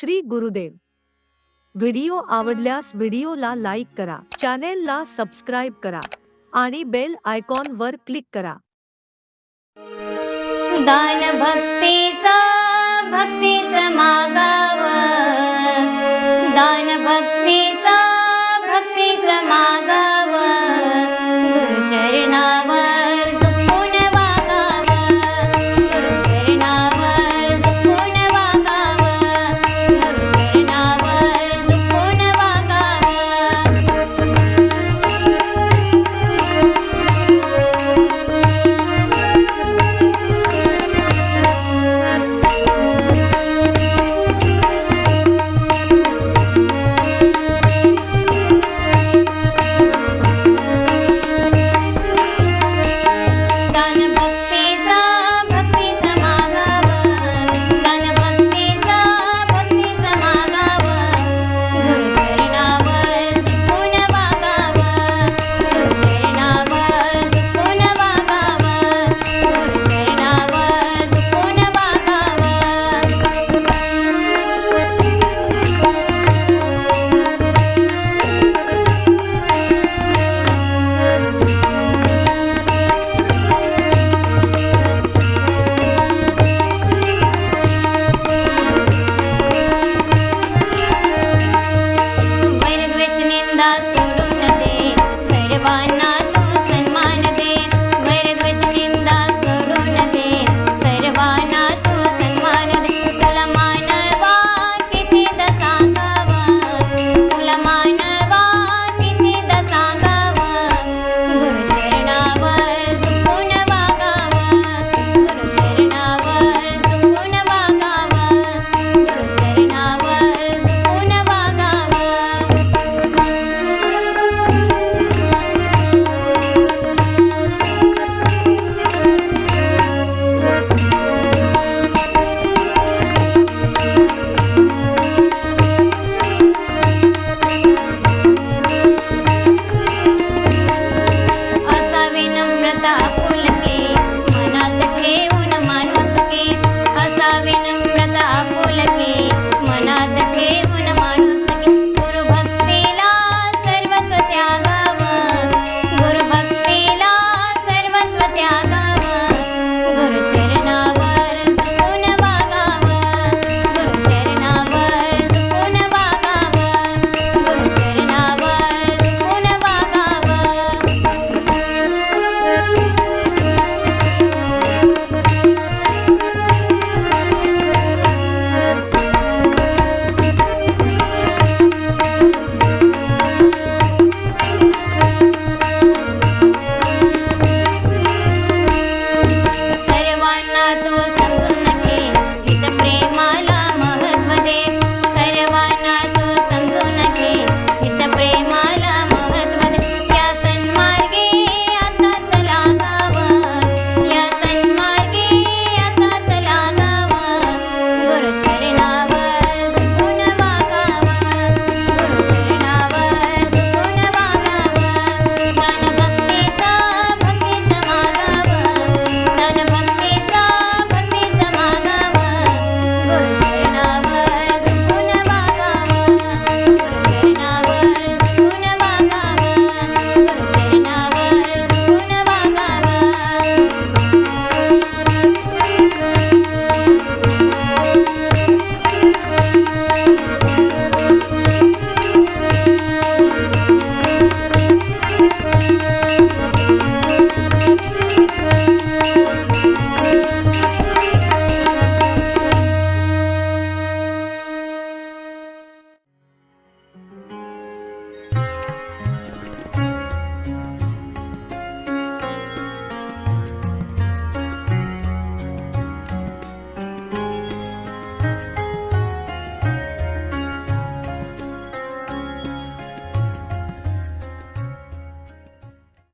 Shri Gurudev. Video आवडल्यास व्हिडिओला like करा चॅनेलला सबस्क्राईब करा आणि बेल आयकॉन वर क्लिक करा. दान भक्तीचा भक्तीच मागाव. दान भक्तीचा